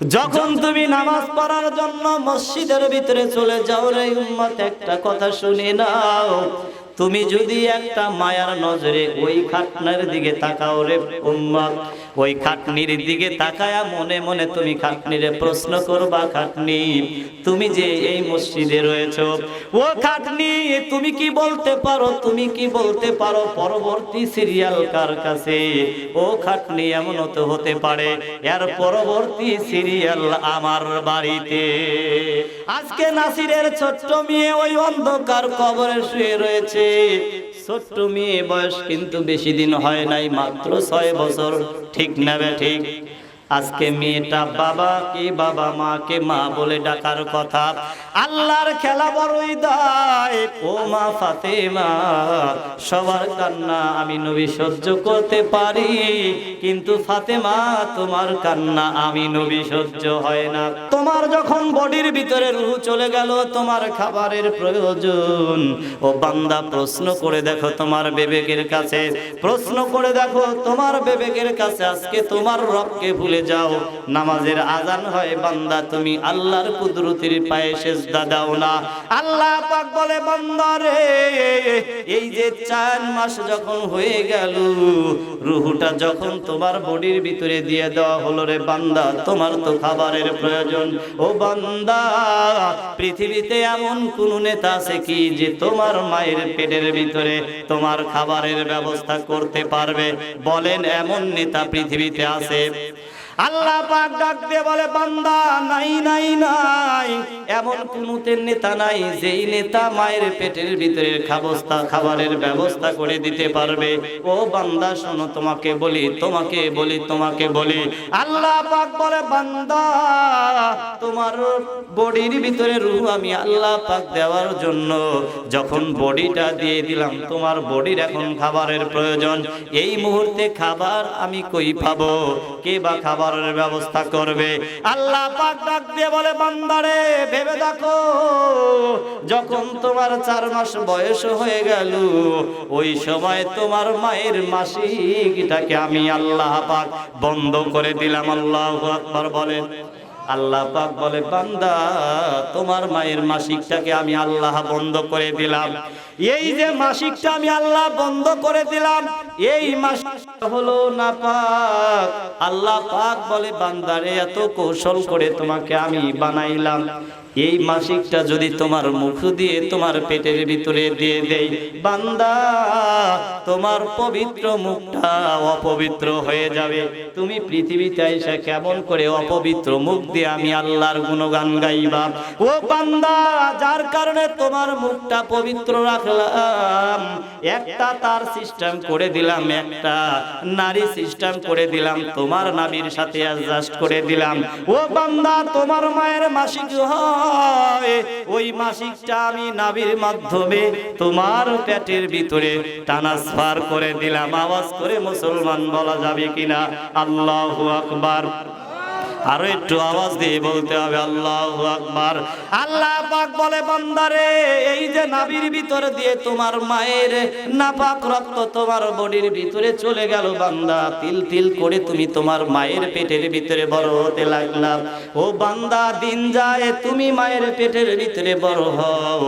যখন তুমি নামাজ পড়ার জন্য মসজিদের ভিতরে চলে যাও রে উম্মত, একটা কথা শুনে নাও। তুমি যদি একটা মায়ার নজরে ওই খাটনার দিকে তাকাও রে উম্মত। ওই খাটনির দিকে তাকায়া মনে মনে তুমি খাটনিরে প্রশ্ন করবা, খাটনি, তুমি যে এই মসজিদে রয়েছো? ও খাটনি, তুমি কি বলতে পারো? তুমি কি বলতে পারো পরবর্তী সিরিয়াল কার কাছে? ও খাটনি এমন তো হতে পারে, এর পরবর্তী সিরিয়াল আমার বাড়িতে। আজকে নাসিরের ছোট্ট মেয়ে ওই অন্ধকার কবরে শুয়ে রয়েছে। ছোট্ট মেয়ে বয়স কিন্তু বেশি দিন হয় নাই মাত্র ছয় বছর। ঠিক না ঠিক? আজকে মেয়েটা বাবা কি বাবা মা কে মা বলে ডাকার কথা? আল্লাহর খেলা বড়ই দায়। ও মা ফাতেমা, সবার কান্না আমি নবী সহ্য করতে পারি, কিন্তু ফাতেমা, তোমার কান্না আমি নবী সহ্য হয় না। তোমার যখন বডির ভিতরে রুহ চলে গেল, তোমার খাবারের প্রয়োজন। ও বান্দা, প্রশ্ন করে দেখো তোমার বিবেকের কাছে। প্রশ্ন করে দেখো তোমার বিবেকের কাছে আজকে তোমার রবকে ভুলে যাও। নামাজের আজান হয়, বান্দা, তুমি আল্লাহর কুদরতির পায়ে সেজদা দাও না। আল্লাহ পাক বলে, বান্দা রে, এই যে চার মাস যখন হয়ে গেল, রুহুটা যখন তোমার বডির ভিতরে দিয়ে দেওয়া হলো রে বান্দা, তোমার তো খাবারের প্রয়োজন। ও বান্দা, পৃথিবীতে এমন কোন নেতা আছে কি যে তোমার মায়ের পেটের ভিতরে তোমার খাবারের ব্যবস্থা করতে পারবে? বলেন, এমন নেতা পৃথিবীতে আছে। আল্লাহ পাক ডাক দিয়ে বলে, বান্দা, নাই নাই নাই। এমন কোন নেতা নাই, যেই নেতা মায়ের পেটের ভিতরে খাবস্তা খাবারের ব্যবস্থা করে দিতে পারবে। ও বান্দা, শোনো, তোমাকে বলি তোমাকে বলি তোমাকে বলি। আল্লাহ পাক বলে, বান্দা, তোমার বডির ভিতরে রূহ আমি আল্লাহ পাক দেওয়ার জন্য যখন বডিটা দিয়ে দিলাম, তোমার বডির এখন খাবারের প্রয়োজন। এই মুহূর্তে খাবার আমি কই পাবো? কে বা খাবারের ব্যবস্থা করবে। আল্লাহ পাক ডাক দিয়ে বলে, বান্দারে, ভেবে দেখো, যখন তোমার চার মাস বয়স হয়ে গেল, ওই সময় তোমার মায়ের মাসিকটাকে আমি আল্লাহ পাক বন্ধ করে দিলাম। আল্লাহ আকবার বলেন। আল্লাহ পাক বলে, বান্দা, তোমার মায়ের মাসিকটাকে আমি আল্লাহ বন্ধ করে দিলাম। এই যে মাসিকটা আমি আল্লাহ বন্ধ করে দিলাম, এই মাস হলো না পাক আল্লাহ পাক বলে, বান্দারে, এত কৌশল করে তোমাকে আমি বানাইলাম। এই মাসিকটা যদি তোমার মুখ দিয়ে তোমার পেটের ভিতরে দিয়ে দেই, বান্দা, তোমার পবিত্র মুখটা অপবিত্র হয়ে যাবে। তুমি পৃথিবীতে এসে কেমন করে অপবিত্র মুখ দিয়ে আমি আল্লাহর গুণগান গাইবা? ও বান্দা, যার কারণে তোমার মুখটা পবিত্র রাখলাম একটা তার সিস্টেম করে দিলাম, একটা নারী সিস্টেম করে দিলাম, তোমার নাবির সাথে অ্যাডজাস্ট করে দিলাম। ও বান্দা, তোমার মায়ের মাসিক হয়। ওই মাসিকটা আমি নাবির মাধ্যমে তোমার পেটের ভিতরে ট্রান্সফার করে দিলাম। আওয়াজ করে মুসলমান বলা যাবে কিনা? আল্লাহু আকবার। আরও একটু আওয়াজ দিয়ে বলতে হবে, আল্লাহ আকবার। আল্লাহ পাক বলে, বান্দারে, এই যে নাবির ভিতর দিয়ে তোমার মায়ের নাপাক রক্ত তোমার বডির ভিতরে চলে গেল, বান্দা, তিল তিল করে তুমি তোমার মায়ের পেটের ভিতরে বড় হতে লাগলাম ও বান্দা, দিন যায় তুমি মায়ের পেটের ভিতরে বড় হও।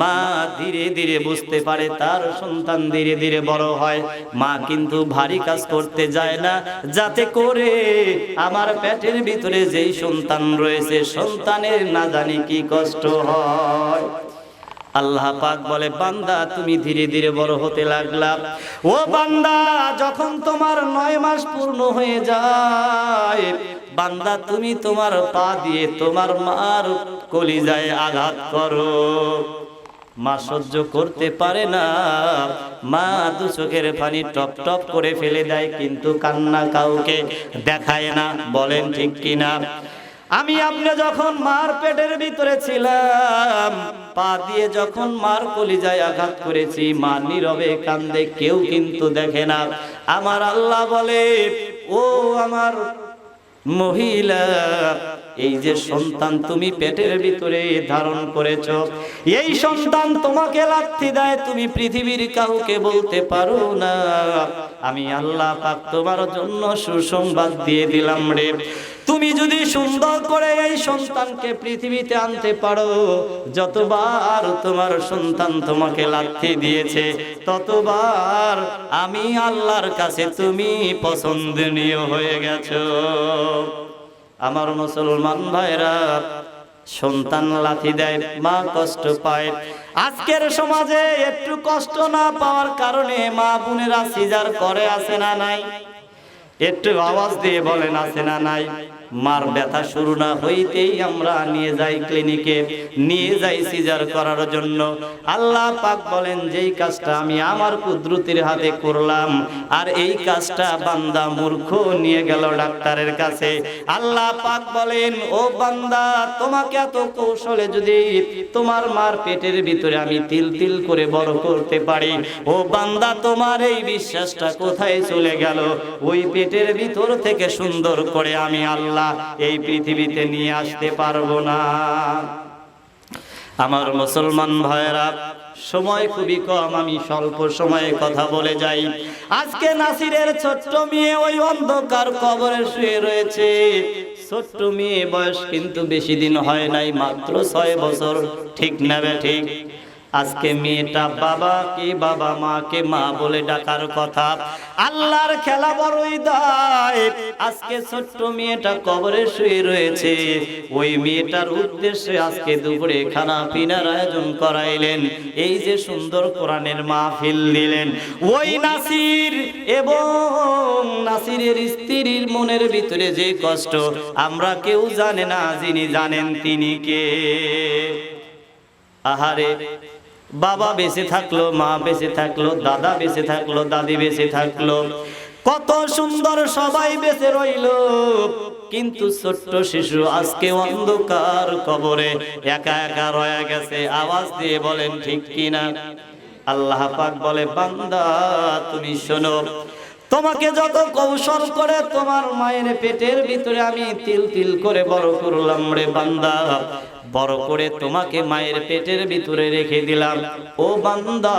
মা ধীরে ধীরে বুঝতে পারে, তার সন্তান ধীরে ধীরে বড় হয়। মা কিন্তু ভারী কাজ করতে যায় না, যাতে করে আমার পেটের ভিতরে যেই সন্তান রয়েছে, সন্তানের না জানি কি কষ্ট হয়। আল্লাহ পাক বলে, বান্দা, তুমি ধীরে ধীরে বড় হতে লাগলা। ও বান্দা, যখন তোমার নয় মাস পূর্ণ হয়ে যায়, বান্দা, তুমি তোমার পা দিয়ে তোমার মার কলিজায় আঘাত করো। মা সহ্য করতে পারে না। মা দু চোখের পানি টপ টপ করে ফেলে দেয়, কিন্তু কান্না কাউকে দেখায় না। বলেন ঠিক কিনা? আমি আপনি যখন মার পেটের ভিতরে ছিলাম, পা দিয়ে যখন মার কলিজায় আঘাত করেছি, মা নীরবে কান্দে, কেউ কিন্তু দেখে না। আমার আল্লাহ বলে, ও আমার মহিলা, এই যে সন্তান তুমি পেটের ভিতরে ধারণ করেছ, এই সন্তান তোমাকে লাথি দেয়, তুমি পৃথিবীর কাউকে বলতে পারো না। আমি আল্লাহ পাক তোমার জন্য সুসংবাদ দিয়ে দিলাম রে। তুমি যদি সুন্দর করে এই সন্তানকে পৃথিবীতে আনতে পারো, যতবার তোমার সন্তান তোমাকে লাথি দিয়েছে, ততবার আমি আল্লাহর কাছে তুমি পছন্দনীয় হয়ে গেছো। আমার মুসলমান ভাইরা, সন্তান লাথি দেয়, মা কষ্ট পায়। আজকের সমাজে একটু কষ্ট না পাওয়ার কারণে মা বোনেরা সিজার করে আছে না নাই? একটু আওয়াজ দিয়ে বলেন আছে না নাই? মার ব্যথা শুরু না হইতেই আমরা নিয়ে যাই ক্লিনিকে নিয়ে যাই সিজার করার জন্য। আল্লাহ পাক বলেন, যেই কাজটা আমি আমার কুদরতির হাতে করলাম, আর এই কাজটা বান্দা মূর্খ নিয়ে গেল ডাক্তারের কাছে। আল্লাহ পাক বলেন, ও বান্দা, তোমাকে এত কৌশলে যদি তোমার মার পেটের ভিতরে আমি তিল তিল করে বড় করতে পারি, ও বান্দা, তোমার এই বিশ্বাসটা কোথায় চলে গেল? ওই পেটের ভিতর থেকে সুন্দর করে আমি আল্লাহ এই পৃথিবীতে নিয়ে আসতে পারব না। আমার মুসলমান ভাইয়েরা, সময় খুবই কম, আমি স্বল্প সময়ে কথা বলে যাই। আজকে নাসিরের ছোট্ট মেয়ে ওই অন্ধকার কবরে শুয়ে রয়েছে। ছোট্ট মেয়ে বয়স কিন্তু বেশি দিন হয় নাই, মাত্র ছয় বছর। ঠিক নেবে ঠিক? আজকে মেয়েটা বাবাকে বাবা মাকে মা বলে ডাকার কথা? আল্লাহর খেলা বড়ই দায়। আজকে ছোট্ট মেয়েটা কবরে শুয়ে রয়েছে। ওই মেয়েটার উদ্দেশ্যে আজকে দুপুরে খানা পিনার আয়োজন করাইলেন। এই যে সুন্দর কোরআনের মাহফিল দিলেন। ওই নাসির এবং নাসিরের স্ত্রীর মনের ভিতরে যে কষ্ট, আমরা কেউ জানে না যিনি জানেন তিনি কে। আহারে বাবা বেঁচে থাকল, মা বেঁচে থাকল, দাদা বেঁচে থাকল, দাদি বেঁচে থাকল। কত সুন্দর সবাই বেঁচে রইল। কিন্তু ছোট্ট শিশু আজকে অন্ধকার কবরে, একা একা রয়ে গেছে, আওয়াজ দিয়ে বলেন, ঠিক কিনা আল্লাহ পাক বলে, বান্দা, তুমি শোনো, তোমাকে যত কৌশল করে তোমার মায়ের পেটের ভিতরে আমি তিল তিল করে বড় করলাম রে বান্দা। বড় করে তোমাকে মায়ের পেটের ভিতরে রেখে দিলাম। ও বান্দা,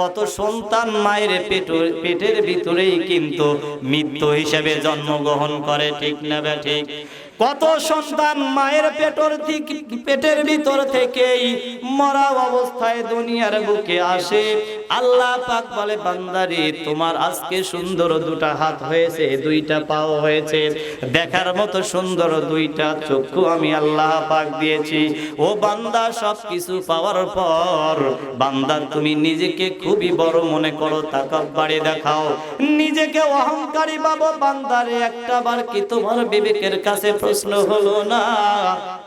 কত সন্তান মায়ের পেটের পেটের ভিতরেই কিন্তু মৃত্যু হিসেবে জন্মগ্রহণ করে, ঠিক না বে ঠিক? কত সন্তান মায়ের পেটর পেটের ভিতর থেকেই মরা অবস্থায় দুনিয়ার বুকে আসে। আল্লাহ পাক বলে, বান্দারে, তোমার আজকে সুন্দর দুটা হাত হয়েছে, দুইটা পাও হয়েছে। দেখার মতো সুন্দর দুইটা চক্ষু আমি আল্লাহ পাক দিয়েছি। ও বান্দা সব কিছু পাওয়ার পর বান্দা, তুমি নিজেকে খুবই বড় মনে করো, তাকাব্বারে দেখাও। নিজেকে অহংকারী বাবা বান্দারে, একটা বার কি তোমার বিবেকের কাছে প্রশ্ন হলো না?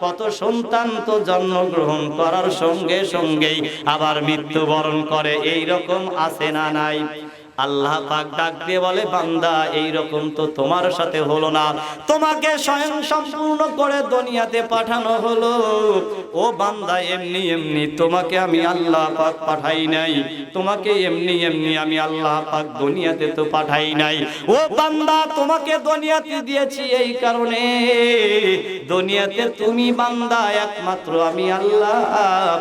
কত সন্তান তো জন্মগ্রহণ করার সঙ্গে সঙ্গেই আবার মৃত্যুবরণ করে, এই রকম আছে না নাই? আল্লাহ পাক ডাক দিয়ে বলে, বান্দা এই রকম তো তোমার সাথে হলো না। তোমাকে স্বয়ং সম্পূর্ণ করে দুনিয়াতে পাঠানো হলো। ও বান্দা, এমনি এমনি তোমাকে আমি আল্লাহ পাক পাঠাই নাই। তোমাকে এমনি এমনি আমি আল্লাহ পাক দুনিয়াতে তো পাঠাই নাই। ও বান্দা, তোমাকে দুনিয়াতে দিয়েছি এই কারণে। দুনিয়াতে তুমি বান্দা, একমাত্র আমি আল্লাহ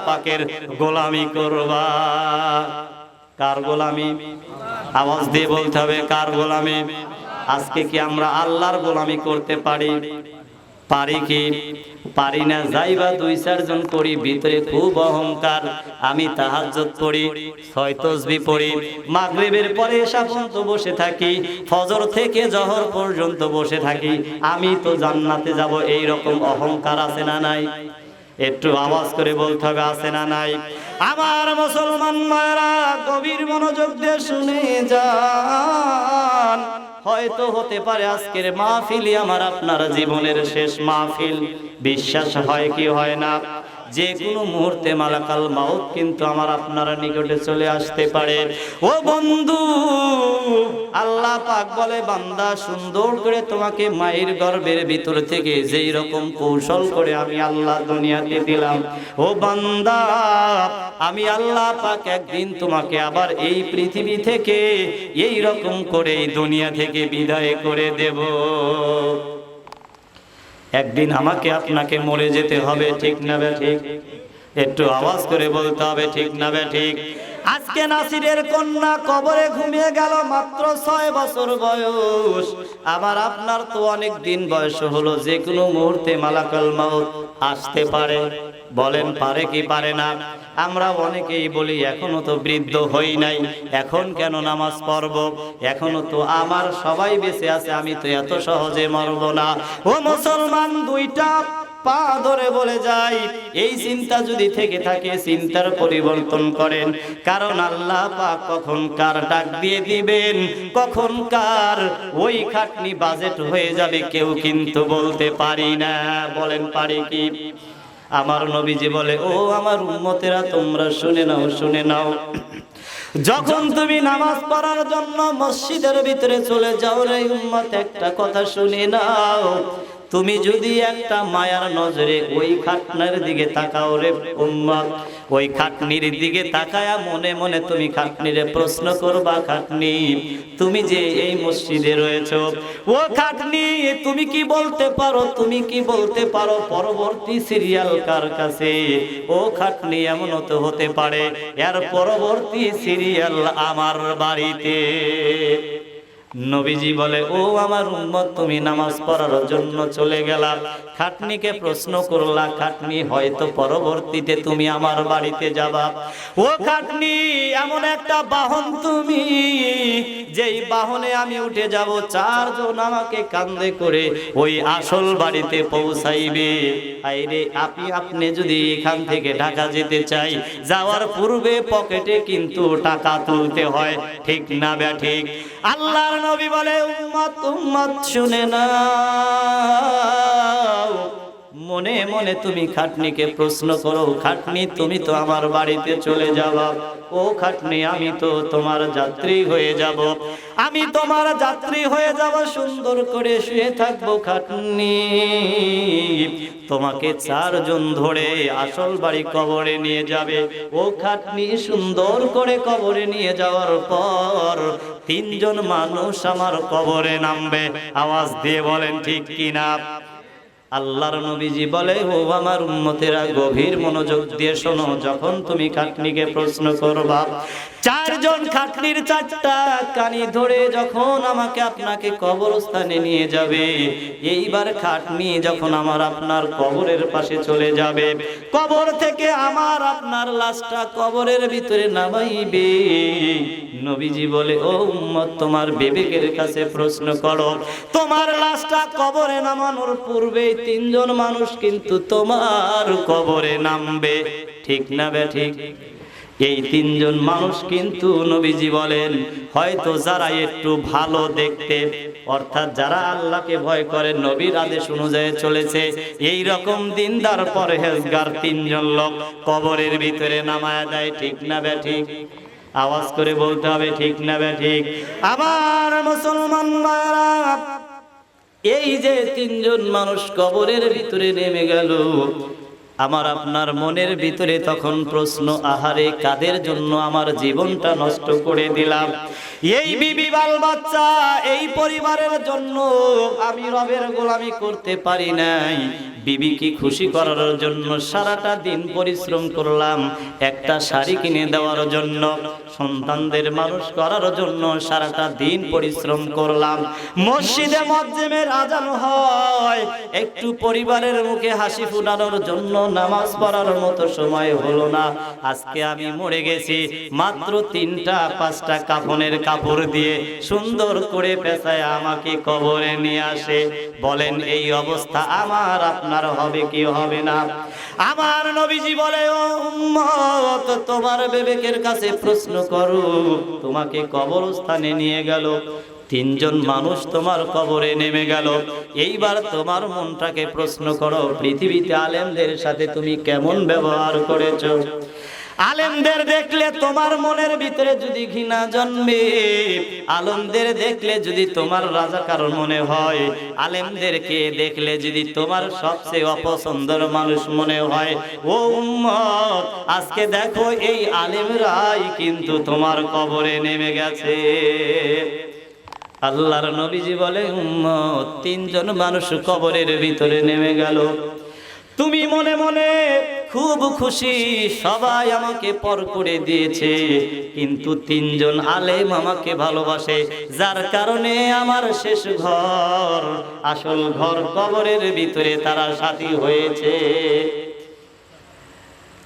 পাকের গোলামি করবা। কার গোলামি? আওয়াজ দিয়ে বলতে হবে, কার গোলামি? আজকে কি আমরা আল্লাহর গোলামি করতে পারি? পারি কি? পারি না, যাইবা দুই চারজন করি ভিতরে খুব অহংকার। আমি তাহাজ্জুদ পড়ি, ছয় তসবি পড়ি। মাগরিবের পরে এসা পর্যন্ত বসে থাকি, ফজর থেকে জহর পর্যন্ত বসে থাকি। আমি তো জান্নাতে যাব এই রকম অহংকার আছে না নাই? একটু আওয়াজ করে বলতে হবে, আছে না নাই? আমার মুসলমান মায়েরা গভীর মনোযোগ দিয়ে শুনে যান। হয়তো হতে পারে আজকের মাহফিলই আমার আপনার জীবনের শেষ মাহফিল। বিশ্বাস হয় কি হয় না? যে কোনো মুহূর্তে মালাকাল মাউত কিন্তু আমার আপনারা নিকটে চলে আসতে পারে। ও বন্ধু, আল্লাহ পাক বলে, বান্দা, সুন্দর করে তোমাকে মায়ের গর্ভের ভিতর থেকে যেই রকম কৌশল করে আমি আল্লাহ দুনিয়াতে দিলাম। ও বান্দা, আমি আল্লাহ পাক একদিন তোমাকে আবার এই পৃথিবী থেকে এই রকম করে এই দুনিয়া থেকে বিদায় করে দেব। একদিন আমাকে আপনাকে মরে যেতে হবে, ঠিক না বে ঠিক? একটু আওয়াজ করে বলতে হবে, ঠিক না বে ঠিক? আজকে নাসিরের কন্যা কবরে ঘুমিয়ে গেল মাত্র ছয় বছর বয়স। আবার আপনার তো অনেক দিন বয়স হলো, যে কোনো মুহূর্তে মালাকাল মাউত আসতে পারে। বলেন, পারে কি পারে না? আমরা অনেকেই বলি, এখনও তো বৃদ্ধ হই নাই, এখন কেন নামাজ পড়ব? এখনও তো আমার সবাই বেঁচে আছে, আমি তো এত সহজে মরব না। ও মুসলমান, দুইটা পা ধরে বলে যাই, এই চিন্তা যদি থেকে থাকে, চিন্তার পরিবর্তন করেন। কারণ আল্লাহ পাক কখন কার ডাক দিয়ে দিবেন, কখন কার ওই খাটনি বাজেট হয়ে যাবে, কেউ কিন্তু বলতে পারি না। বলেন, পারি কি? আমার নবীজি বলে, ও আমার উম্মতেরা, তোমরা শুনে নাও শুনে নাও। যখন তুমি নামাজ পড়ার জন্য মসজিদের ভিতরে চলে যাও রে উম্মত, একটা কথা শুনে নাও। তুমি যদি একটা মায়ার নজরে ওই খাটনার দিকে তাকাও রে উম্মত ওই খাটনির দিকে তাকায়া মনে মনে তুমি খাটনিরে প্রশ্ন করবা, খাটনি, তুমি যে এই মসজিদে রয়েছো, ও খাটনি, তুমি কি বলতে পারো, তুমি কি বলতে পারো পরবর্তী সিরিয়াল কার কাছে? ও খাটনি এমন তো হতে পারে, এর পরবর্তী সিরিয়াল আমার বাড়িতে। নবীজি বলে, ও আমার উম্মত, তুমি নামাজ পড়ার জন্য চলে গেলা। খাটনিকে প্রশ্ন করলা, খাটনি হয়তো পরবর্তীতে তুমি আমার বাড়িতে যাবা। ও খাটনি, এমন একটা বাহন তুমি, যেই বাহনে আমি উঠে যাব। চারজন আমাকে কান্দে করে ওই আসল বাড়িতে পৌঁছাইবে। আইরে, আপনি আপনি যদি এখান থেকে ঢাকা যেতে চাই, যাওয়ার পূর্বে পকেটে কিন্তু টাকা তুলতে হয়। ঠিক না, ব্যা, ঠিক। আল্লাহর নবী বলে উম্মত উম্মত শুনে না মনে মনে তুমি খাটনিকে প্রশ্ন করো, খাটনি, তুমি তো আমার বাড়িতে চলে যাবা। ও খাটনি, আমি তো তোমার যাত্রী হয়ে যাব। আমি তোমার যাত্রী হয়ে যাব, সুন্দর করে শুয়ে থাকব খাটনি। তোমাকে চারজন ধরে আসল বাড়ি কবরে নিয়ে যাবে। ও খাটনি, সুন্দর করে কবরে নিয়ে যাওয়ার পর তিনজন মানুষ আমার কবরে নামবে। আওয়াজ দিয়ে বলেন, ঠিক কিনা? আল্লাহর নবীজি বলে, ও আমার উম্মতেরা, গভীর মনোযোগ দিয়ে শোনো, যখন তুমি খাটনিকে প্রশ্ন করবা, চারজন খাটনির চারটা কানি ধরে যখন আমাকে আপনাকে কবরস্থানে নিয়ে যাবে, এইবার খাটনি যখন আমার আপনার কবরের পাশে চলে যাবে, কবর থেকে আমার আপনার লাশটা কবরের ভিতরে নামাইবে। নবীজি বলে, ও উম্মত, তোমার বিবেকের কাছে প্রশ্ন করো। তোমার লাশটা কবরে নামানোর পূর্বে তিনজন মানুষ কিন্তু তোমার কবরে নামবে। ঠিক না বে, ঠিক? এই তিনজন মানুষ কিন্তু নবীজি বলেন, হয়তো যারা একটু ভালো দেখতে, অর্থাৎ যারা আল্লাহকে ভয় করে, নবীর আদেশ অনুযায়ী চলেছে, এই রকম দিনদার, পরহেজগার তিনজন লোক কবরের ভিতরে নামায়া দেয়। ঠিক না বে, ঠিক? আওয়াজ করে বলতে হবে, ঠিক না বে, ঠিক? আবার মুসলমান ভাইরা এই যে তিনজন মানুষ কবরের ভিতরে নেমে গেল, আমার আপনার মনের ভিতরে তখন প্রশ্ন, আহারে, কাদের জন্য আমার জীবনটা নষ্ট করে দিলাম? এই বিবি বাল বাচ্চা, এই পরিবারের জন্য আমি রবের গোলামি করতে পারি নাই। বিবিকে খুশি করার জন্য সারাটা দিন পরিশ্রম করলাম। একটা শাড়ি কিনে দেওয়ার জন্য, সন্তানদের মানুষ করার জন্য সারাটা দিন পরিশ্রম করলাম। মসজিদে মজ্জেমের আজান হয়, একটু পরিবারের মুখে হাসি ফুটানোর জন্য নামাজ পড়ার মতো সময় হলো না। আজকে আমি মরে গেছি, মাত্র তিনটা, পাঁচটা কাফনের কাপড় দিয়ে সুন্দর করে পেঁচায় আমাকে কবরে নিয়ে আসে। বলেন, এই অবস্থা আমার, আপনার হবে কি হবে না। আমার নবীজি বলে উম্মত, তোমার বিবেকের কাছে প্রশ্ন করো। তোমাকে কবরস্থানে নিয়ে গেল। তিনজন মানুষ তোমার কবরে নেমে গেল। এইবার তোমার মনটাকে প্রশ্ন করো, পৃথিবীতে আলেমদের সাথে তুমি কেমন ব্যবহার করেছ? আলেমদের দেখলে তোমার মনের ভিতরে যদি ঘৃণা জন্মে, আলমদের দেখলে যদি তোমার রাজাকার মনে হয়, আলেমদেরকে দেখলে যদি তোমার সবচেয়ে অপছন্দের মানুষ মনে হয়, ও উম্মত, আজকে দেখো এই আলেমরাই কিন্তু তোমার কবরে নেমে গেছে। আল্লাহর নবীজি বলে, উম্মত, তিনজন মানুষ কবরের ভিতরে নেমে গেল। তুমি মনে মনে খুব খুশি, সবাই আমাকে পর করে দিয়েছে। কিন্তু তিনজন আলেম আমাকে ভালোবাসে, যার কারণে আমার শেষ ঘর, আসল ঘর কবরের ভিতরে তারা সাথী হয়েছে।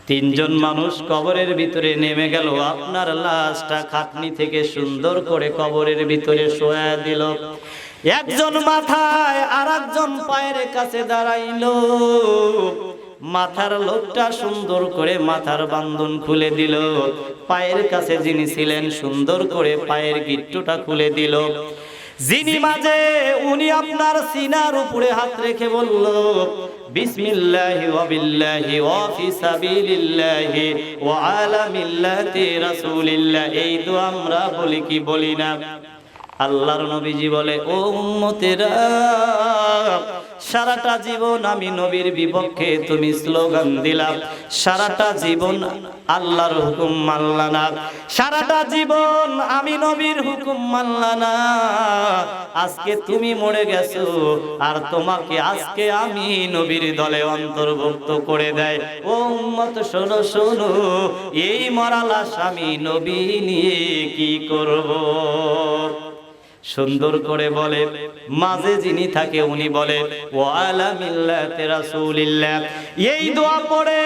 তিনজন মানুষ কবরের ভিতরে নেমে গেল, আপনার লাশটা খাটনি থেকে সুন্দর করে কবরের ভিতরে শোয়া দিল। একজন মাথায় আর একজন পায়ের কাছে দাঁড়াইলো। মাথার লোকটা সুন্দর করে মাথার বান্ধন খুলে দিল। পায়ের কাছে যিনি ছিলেন, সুন্দর করে পায়ের গিট্টুটা খুলে দিল। যিনি মাঝে, উনি আপনার সিনার উপরে হাত রেখে বলল, বিসমিল্লাহি ওয়া বিল্লাহি রাসূলিল্লাহ। এই তো আমরা বলি কি বলি না। আল্লাহর নবীজি বলে, ও উম্মতেরা, সারাটা জীবন আমি নবীর বিপক্ষে তুমি স্লোগান দিলাম সারাটা জীবন আল্লাহর হুকুম মানলা না। সারাটা জীবন আমি নবীর হুকুম মানলা না। আজকে তুমি মরে গেছো, আর তোমাকে আজকে আমি নবীর দলে অন্তর্ভুক্ত করে দেয়। ও উম্মত, শোনো শোনো, এই মরা লাশ আমি নবী নিয়ে কি করব? সুন্দর করে বলে। মাঝে যিনি থাকে উনি বলে এই দোয়া পড়ে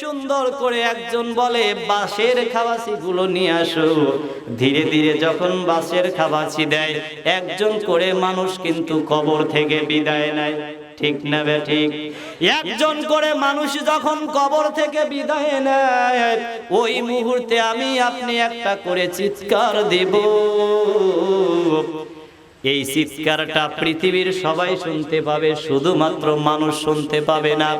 সুন্দর করে একজন বলে, বাঁশের খাবাসি গুলো নিয়ে আসো। ধীরে ধীরে যখন বাঁশের খাবাসি দেয়, একজন করে মানুষ কিন্তু কবর থেকে বিদায় নেয়। ঠিক না বে ঠিক? একজন করে মানুষ যখন কবর থেকে বিদায় নেয়, ওই মুহূর্তে আমি আপনি একটা করে চিৎকার দেব। এই চিৎকারটা পৃথিবীর সবাই শুনতে পাবে, শুধুমাত্র মানুষ শুনতে পাবে না।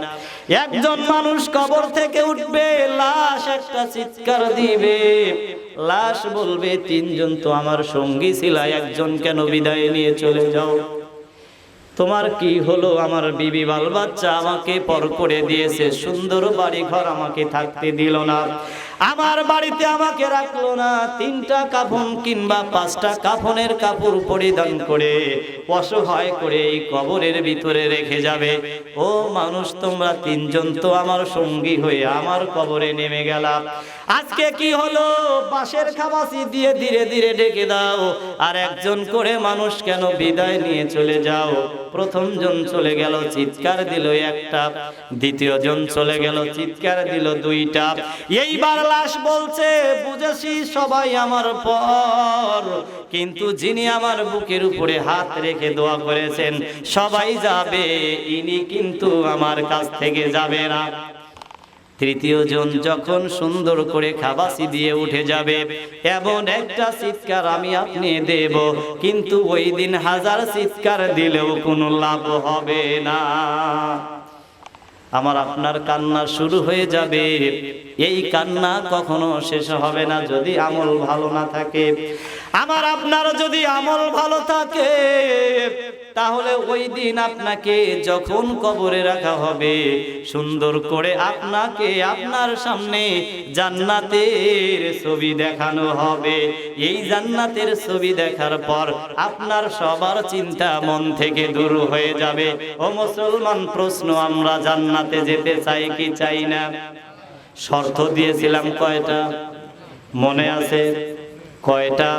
একজন মানুষ কবর থেকে উঠবে, লাশ একটা চিৎকার দিবে। লাশ বলবে, তিনজন তো আমার সঙ্গী ছিল একজন কেন বিদায় নিয়ে চলে যাও। তোমার কি হলো? আমার বিবি বাল বাচ্চা আমাকে পর করে দিয়েছে। সুন্দর বাড়ি ঘর আমাকে থাকতে দিল না। আমার বাড়িতে আমাকে রাখল না। তিনটা কাফন কিংবা পাঁচটা কাফনের কাপড় পরিধান করে অসহায় করে এই কবরের ভিতরে রেখে যাবে। ও মানুষ, তোমরা তিনজন তো আমার সঙ্গী হয়ে আমার কবরে নেমে গেলাম। আজকে কি হলো? বাঁশের খাবাসি দিয়ে ধীরে ধীরে ডেকে দাও। আর একজন করে মানুষ কেন বিদায় নিয়ে চলে যাও? প্রথম জন চলে গেল, চিৎকার দিল একটা। দ্বিতীয় জন চলে গেল, চিৎকার দিল দুইটা। এইবার লাশ বলছে, বুঝেছি সবাই আমার পর। কিন্তু যিনি আমার বুকের উপরে হাত রেখে দোয়া করেছেন, সবাই যাবে, ইনি কিন্তু আমার কাছ থেকে যাবে না। তৃতীয় জন যখন সুন্দর করে খাবাসি দিয়ে উঠে যাবে, এমন একটা চিৎকার আমি আপনি দেব, কিন্তু ওই দিন হাজার চিৎকার দিলেও কোনো লাভ হবে না। আমার আপনার কান্না শুরু হয়ে যাবে। এই কান্না কখনো শেষ হবে না যদি আমল ভালো না থাকে। আমার আপনার যদি আমল ভালো থাকে তাহলে ওই দিন আপনাকে যখন কবরে রাখা হবে, সুন্দর করে আপনাকে আপনার সামনে জান্নাতের ছবি দেখানো হবে। এই জান্নাতের ছবি দেখার পর আপনার সবার চিন্তা মন থেকে দূর হয়ে যাবে। ও মুসলমান, প্রশ্ন, আমরা জান্নাতে যেতে চাই কি চাই না? শর্ত দিয়েছিলাম কয়টা? মনে আছে? কয়টা?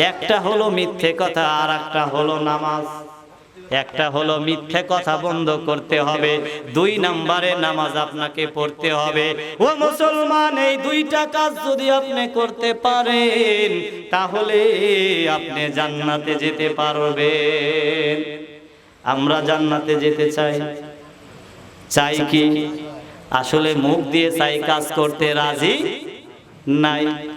একটা হলো মিথ্যে কথা আর একটা হলো নামাজ। একটা হলো মিথ্যে কথা বন্ধ করতে হবে। দুই নম্বরে নামাজ আপনাকে পড়তে হবে। ও মুসলমান, এই দুইটা কাজ যদি আপনি করতে পারেন, তাহলে আপনি জান্নাতে যেতে পারবেন। আমরা জান্নাতে যেতে চাই। চাই কি? আসলে মুখ দিয়ে চাই কাজ করতে রাজি? নাই।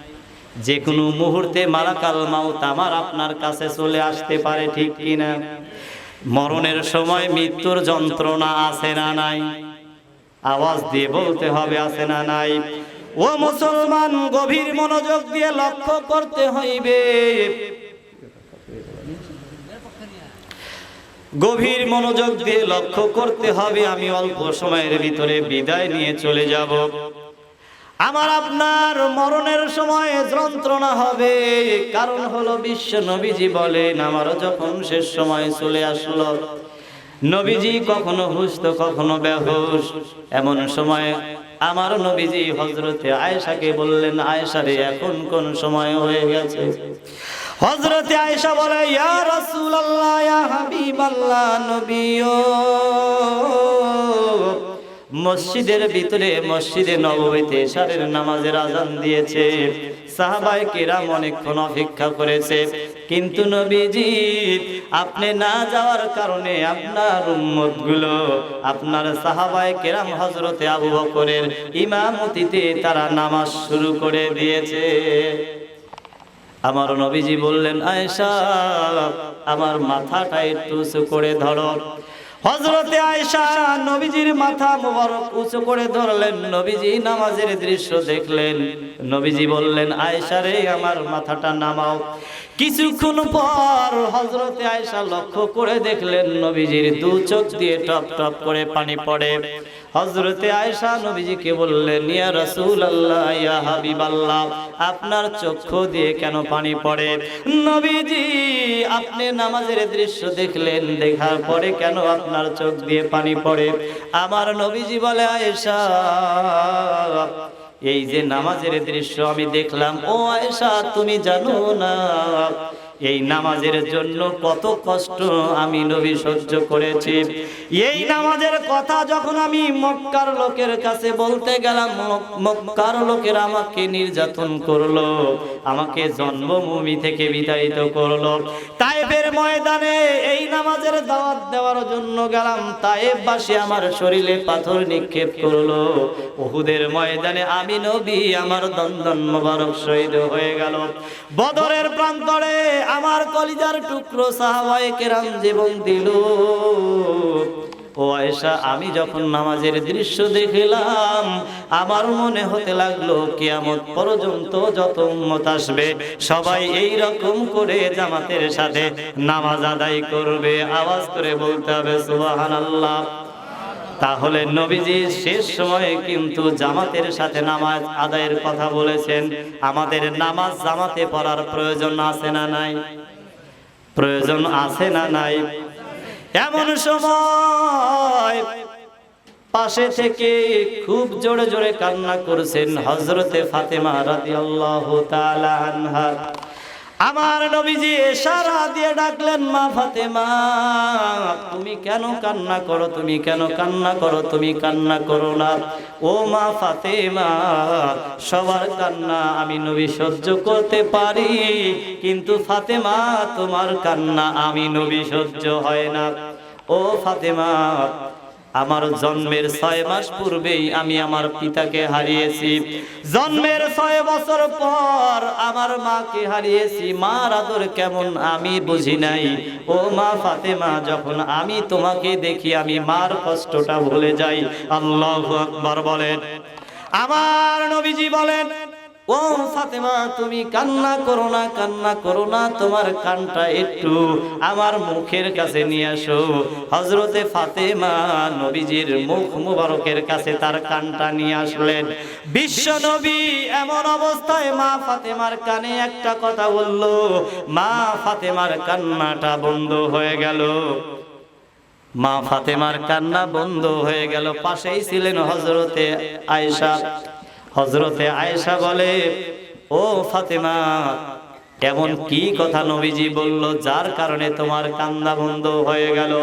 যে কোনো মুহূর্তে মারাকাল মাউত আমার আপনার কাছে চলে আসতে পারে, ঠিক কিনা? মরণের সময় মৃত্যুর যন্ত্রণা আছে না নাই? আওয়াজ দিয়ে বলতে হবে, আছে না নাই? ও মুসলমান, গভীর মনোযোগ দিয়ে লক্ষ্য করতে হইবে। গভীর মনোযোগ দিয়ে লক্ষ্য করতে হবে, আমি অল্প সময়ের ভিতরে বিদায় নিয়ে চলে যাব। আমার আপনার মরণের সময় যন্ত্রণা হবে। কারণ হলো বিশ্ব নবীজি বলেন আমারও যখন শেষ সময় চলে আসলো, নবীজি কখনো হুশ তো কখনো বেহুশ। এমন সময় আমার নবীজি হজরতে আয়েশাকে বললেন, আয়েশা রে, এখন কোন সময় হয়ে গেছে? হজরতে আয়েশা বলে, ইয়া রাসূলুল্লাহ, ইয়া নবীও। মসজিদের ভিতরে মসজিদে নববীতে এশারের নামাজের আজান দিয়েছে। সাহাবায়ে কেরাম অনেকক্ষণ অপেক্ষা করেছে। কিন্তু নবীজি, আপনি না যাওয়ার কারণে আপনার উম্মতগুলো আপনার সাহাবায়ে কেরাম হজরতে আবু বকরের ইমামতিতে তারা নামাজ শুরু করে দিয়েছে। আমার নবীজি বললেন, আয়েশা, আমার মাথাটা একটু করে ধরো। হজরতে আয়সা নবীজির মাথা মুবারক উঁচু করে ধরলেন। নবীজি নামাজের দৃশ্য দেখলেন। নবীজি বললেন আয়সা রে, আমার মাথাটা নামাও। কিছুক্ষণ পর হজরতে আয়সা লক্ষ্য করে দেখলেন নবীজির দু চোখ দিয়ে টপ টপ করে পানি পড়ে। হজরতে আয়েশা নবীজিকে বললেন, ইয়া রাসূল আল্লাহ ইয়া হাবিব আল্লাহ আপনার চক্ষু দিয়ে কেন পানি পড়ে? নবীজি আপনি নামাজের দৃশ্য দেখলেন, দেখার পরে কেন আপনার চোখ দিয়ে পানি পড়ে? আমার নবীজি বলে, আয়েশা, এই যে নামাজের দৃশ্য আমি দেখলাম, ও আয়েশা, তুমি জানো না এই নামাজের জন্য কত কষ্ট আমি নবী সহ্য করেছি। এই নামাজের কথা যখন আমি মক্কার লোকের কাছে বলতে গেলাম মক্কার লোকের আমাকে নির্যাতন করল, আমাকে জন্মভূমি থেকে বিতাড়িত করল। তাইফের ময়দানে এই নামাজের দাওয়াত দেওয়ার জন্য গেলাম তাইফবাসী আমার শরীরে পাথর নিক্ষেপ করল। উহুদের ময়দানে আমি নবী, আমার দন্দন মোবারক শহীদ হয়ে গেল। বদরের প্রান্তরে আমার কলিজার টুকরো সাহাবায়ে কেরাম জীবন দিল। ও আয়েশা আমি যখন নামাজের দৃশ্য দেখলাম, আমার মনে হতে লাগল, কিয়ামত পর্যন্ত যত উম্মত আসবে, সবাই এই রকম করে জামাতের সাথে নামাজ আদায় করবে। আওয়াজ করে বলতে হবে, সুবহানাল্লাহ। তাহলে নবীজি শেষ সময়ে কিন্তু জামাতের সাথে নামাজ আদায়ের কথা বলেছেন। আমাদের নামাজ জামাতে পড়ার প্রয়োজন আছে না নাই? প্রয়োজন আছে না নাই? এমন সময় পাশে থেকে খুব জোরে জোরে কান্না করছেন হজরতে ফাতেমা রাদিয়াল্লাহু তাআলা আনহা। আমার নবীজি ইশারা দিয়ে ডাকলেন, মা ফাতেমা, তুমি কেন কান্না করো? তুমি কেন কান্না করো? তুমি কান্না করো না। ও মা ফাতেমা, সবার কান্না আমি নবী সহ্য করতে পারি, কিন্তু ফাতেমা, তোমার কান্না আমি নবী সহ্য হয় না। ও ফাতেমা আমার জন্মের ছয় মাস পূর্বেই আমি আমার পিতাকে হারিয়েছি। জন্মের ছয় বছর পর আমার মাকে হারিয়েছি। মার আদর কেমন আমি বুঝি নাই। ও মা ফাতেমা, যখন আমি তোমাকে দেখি, আমি মার কষ্টটা ভুলে যাই। আল্লাহ আকবার বলেন। আমার নবীজি বলেন ও ফাতেমা, তুমি কান্না করো না, কান্না করো না, তোমার কানটা একটু আমার মুখের কাছে নিয়ে আসো। হজরতে ফাতেমা নবীজির মুখ মুবারকের কাছে তার কানটা নিয়ে আসলেন। বিশ্ব নবী এমন অবস্থায় মা ফাতেমার কানে একটা কথা বলল। মা ফাতেমার কান্নাটা বন্ধ হয়ে গেল। মা ফাতেমার কান্না বন্ধ হয়ে গেল। পাশেই ছিলেন হজরতে আয়েশা। হজরতে আয়েশা বলে, ও ফাতেমা এমন কি কথা নবীজি বলল, যার কারণে তোমার কান্না বন্ধ হয়ে গেল?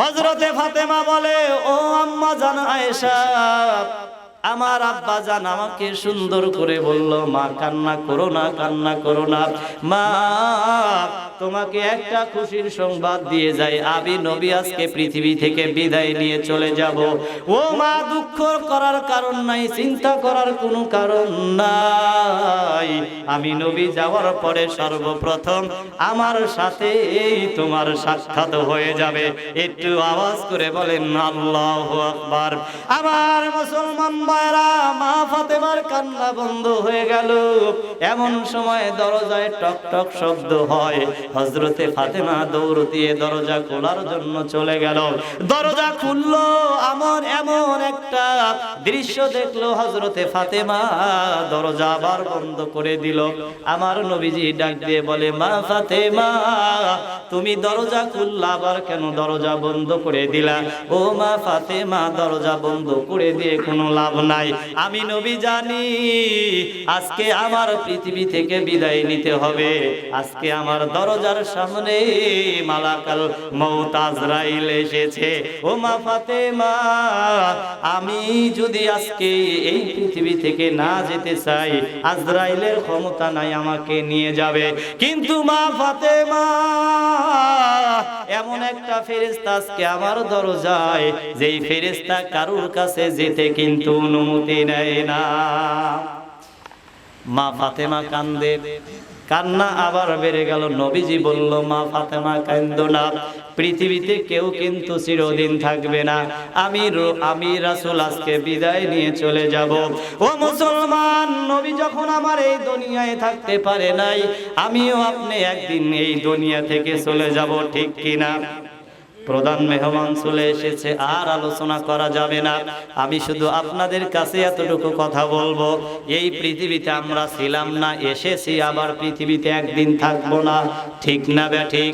হজরতে ফাতেমা বলে, ও আম্মা জান আয়েশা, আমার আব্বা জান আমাকে সুন্দর করে বলল, মা কান্না করো না, কান্না করো না, মা তোমাকে একটা খুশির সংবাদ দিয়ে যাই। আমি নবী আজকে পৃথিবী থেকে বিদায় নিয়ে চলে যাব। ও মা, দুঃখ করার কারণ নাই, চিন্তা করার কোনো কারণ নাই। আমি নবী যাওয়ার পরে সর্বপ্রথম আমার সাথে এই তোমার সাক্ষাৎ হয়ে যাবে। একটু আওয়াজ করে বলেন, আল্লাহ আকবার। আমার মুসলমান ভাইরা মা ফাতেমার কান্না বন্ধ হয়ে গেল। এমন সময় দরজায় টক টক শব্দ হয়। হজরতে ফাতেমা দৌড় দিয়ে দরজা খোলার জন্য চলে গেল। দরজা খুললো, আমার এমন একটা দৃশ্য দেখল হজরতে ফাতেমা দরজা আবার বন্ধ করে দিল। আমার নবীজি ডাক দিয়ে বলে, মা ফাতেমা, তুমি দরজা খুললা, আবার কেন দরজা বন্ধ করে দিলা? ও মা ফাতেমা, দরজা বন্ধ করে দিয়ে কোনো লাভ নাই। আমি নবী জানি, আজকে আমার পৃথিবী থেকে বিদায় নিতে হবে। আজকে আমার দরজার সামনে মালাকাল মৌত আজরাইল এসেছে। ও মা ফাতেমা, আমি যদি আজকে এই পৃথিবী থেকে না যেতে চাই, আজরাইলের ক্ষমতা নাই, আমাকে নিয়ে যাবে। কিন্তু মা ফাতেমা, এমন একটা ফেরেস্তা আজকে আমার দরজায়, যেই ফেরেস্তা কারুর কাছে যেতে কিন্তু অনুমতি নেয় না। মা ফাতেমা কান্দে। কান্না আবার বেড়ে গেল। নবীজি বলল, মা ফাতেমা, কান্দ না। পৃথিবীতে কেউ কিন্তু চিরদিন থাকবে না। আমি আমি রাসুল, আজকে বিদায় নিয়ে চলে যাব। ও মুসলমান, নবী যখন আমার এই দুনিয়ায় থাকতে পারে নাই, আমিও আপনি একদিন এই দুনিয়া থেকে চলে যাব, ঠিক কিনা? প্রধান মেহমান চলে এসেছে, আর আলোচনা করা যাবে না। আমি শুধু আপনাদের কাছে এতটুকু কথা বলব, এই পৃথিবীতে আমরা ছিলাম না, এসেছি, আবার পৃথিবীতে একদিন থাকব না। ঠিক না বে, ঠিক?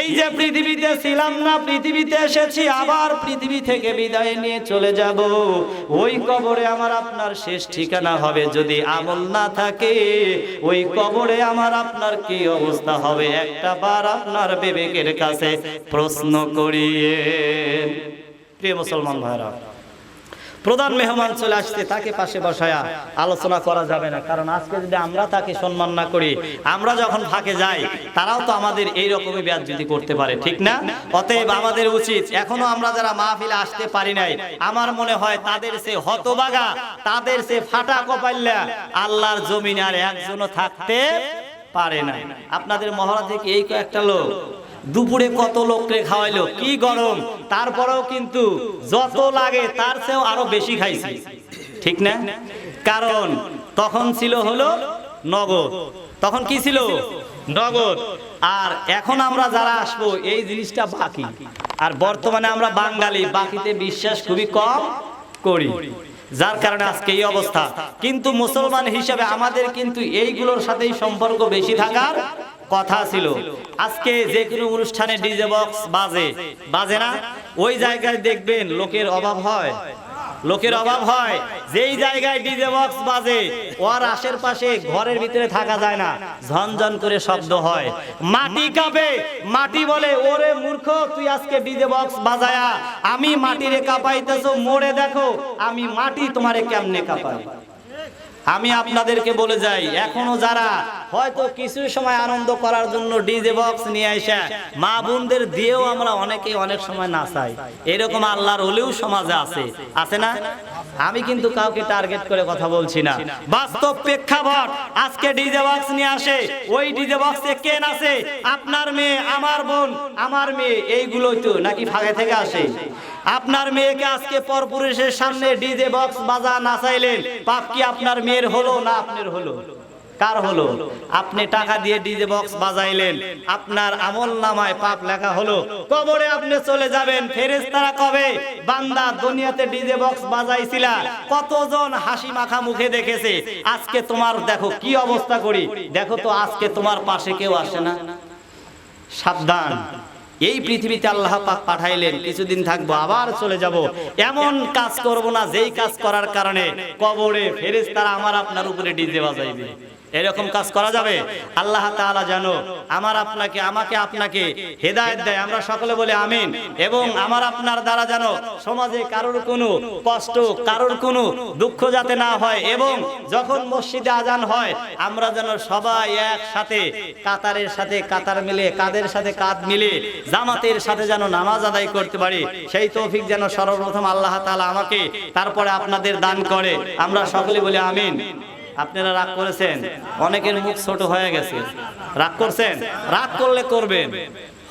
এই যে পৃথিবীতে ছিলাম না, পৃথিবীতে এসেছি, আবার পৃথিবী থেকে বিদায় নিয়ে চলে যাব। ওই কবরে আমার আপনার শেষ ঠিকানা হবে, যদি আমল না থাকে, ওই কবরে আমার আপনার কি অবস্থা হবে? একটা বার আপনার বিবেকের কাছে প্রশ্ন প্রিয় মুসলমান ভাইরা প্রধান মেহমান চলে আসছে, তাকে পাশে বসায়া আলোচনা করা যাবে না। কারণ আজকে যদি আমরা তাকে সম্মান না করি, আমরা যখন ফাঁকে যাই, তারাও তো আমাদের এই রকমই যদি করতে পারে, ঠিক না? অতএব আমাদের উচিত, এখনও আমরা যারা মাহফিলে আসতে পারি নাই, আমার মনে হয় তাদের সে হতবাগা, তাদের সে ফাটা কপাল্লা, আল্লাহর জমিনে আর একজনও থাকতে পারে না। আপনাদের মহারাজ এই কয়েকটা লোক দুপুরে কত লোককে খাওয়াইলো? কি গরম? তারপরেও কিন্তু যত লাগে তার চেয়েও আরও বেশি খাইছি। ঠিক না? কারণ তখন ছিল হলো নগদ। তখন কি ছিল? নগদ। আর এখন আমরা যারা আসব, এই জিনিসটা বাকি। আর বর্তমানে আমরা বাঙালি, বাকিতে বিশ্বাস খুবই কম করি। যার কারণে আজকে এই অবস্থা। কিন্তু মুসলমান হিসেবে আমাদের কিন্তু এইগুলোর সাথেই সম্পর্ক বেশি থাকার কথা ছিল। আজকে যে কোনো অনুষ্ঠানে ডিজে বক্স বাজে। বাজে না? ওই জায়গায় দেখবেন লোকের অভাব হয়। লোকের অভাব হয়। যেই জায়গায় ডিজে বক্স বাজে, ওর আশের পাশে ঘরের ভিতরে থাকা যায় না। ঝনঝন করে শব্দ হয়। মাটি কাঁপে। মাটি বলে, ওরে মূর্খ, তুই আজকে ডিজে বক্স বাজায়া। আমি মাটিরে কাঁপাইতেছো, মোড়ে দেখো, আমি মাটি তোমারে কেমনে কাঁপাই? আমি আপনাদেরকে বলে যাই, এখনও যারা হয়তো কিছু সময় আনন্দ করার জন্য ডিজে বক্স নিয়ে আসা মা বোনদের দিয়েও আমরা অনেকে অনেক সময় নাচাই এরকম আল্লাহর হলেও সমাজে আছে। আছে না? আমি কিন্তু কাউকে টার্গেট করে কথা বলছি না। বাস্তব প্রেক্ষাপট, আজকে ডিজে বক্স নিয়ে আসে। ওই ডিজে বক্সে কে নাচে? আপনার মেয়ে, আমার বোন, আমার মেয়ে এইগুলোই তো নাকি ফাঁকে থেকে আসে। আপনার মেয়েকে আজকে পরপুরুষের সামনে ডিজে বক্স বাজা নাচাইলেন। পাপ কি আপনার মেয়ের হলো না আপনার হলো? কার হলো? আপনি টাকা দিয়ে ডিজে বক্স বাজাইলেন। আপনার আমল নামায় পাপ লেখা হলো। কবরে আপনি চলে যাবেন। ফেরেশতারা কবে? বান্দা দুনিয়াতে ডিজে বক্স বাজাইছিলা। কতজন হাসি মাখা মুখে দেখেছে? আজকে তোমার দেখো কি অবস্থা করি। দেখো তো আজকে তোমার পাশে কেউ আসে না। সাবধান। এই পৃথিবীতে আল্লাহ পাক পাঠাইলেন, কিছুদিন থাকব, আবার চলে যাব। এমন কাজ করব না যেই কাজ করার কারণে কবরে ফেরেশতারা আমার আপনার উপরে ডিজে বাজাইবে। এরকম কাজ করা যাবে? আল্লাহ তাআলা জানো আমার আপনাকে, আমাকে আপনাকে হেদায়েত দেয়। আমরা সকলে বলে আমিন। এবং আমার আপনার দ্বারা জানো সমাজে কারোর কোনো কষ্ট, কারোর কোনো দুঃখ যাতে না হয়। এবং যখন মসজিদে আজান হয়, আমরা যেন সবাই একসাথে, কাতারের সাথে কাতার মিলে, কাদের সাথে কাঁধ মিলে, জামাতের সাথে যেন নামাজ আদায় করতে পারি, সেই তৌফিক যেন সর্বপ্রথম আল্লাহ তাআলা আমাকে, তারপরে আপনাদের দান করে। আমরা সকলে বলি আমিন। আপনারা রাগ করেছেন? অনেকের মুখ ছোট হয়ে গেছে। রাগ করছেন? রাগ করলে করবেন।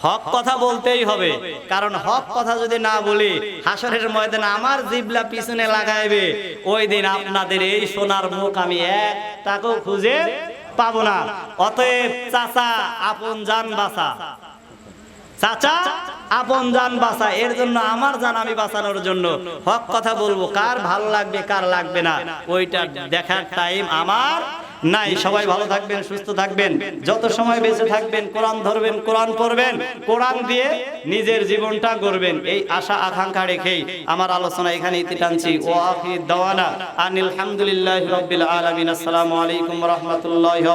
হক কথা বলতেই হবে। কারণ হক কথা যদি না বলি, হাসরের ময়দানে আমার জিবলা পিছনে লাগাইবে। ওই দিন আপনাদের এই সোনার মুখ আমি এক টাকাও খুঁজে পাবো না। অতএব চাচা, আপন যান বাসা চাচা, আপন জান বাসা এর জন্য আমার জান আমি বাঁচানোর জন্য হক কথা বলব। কার ভালো লাগবে, কার লাগবে না, ওইটা দেখার টাইম আমার নাই। সবাই ভালো থাকবেন, সুস্থ থাকবেন। যত সময় বেঁচে থাকবেন, কোরআন ধরবেন, কোরআন পড়বেন, কোরআন দিয়ে নিজের জীবনটা গড়বেন। এই আশা, আকাঙ্ক্ষা রেখেই আমার আলোচনা এখানে ইতি টানছি। ও আখির দাওয়ানা আনিল হামদুলিল্লাহি রাব্বিল আলামিন। আসসালামু আলাইকুম রাহমাতুল্লাহি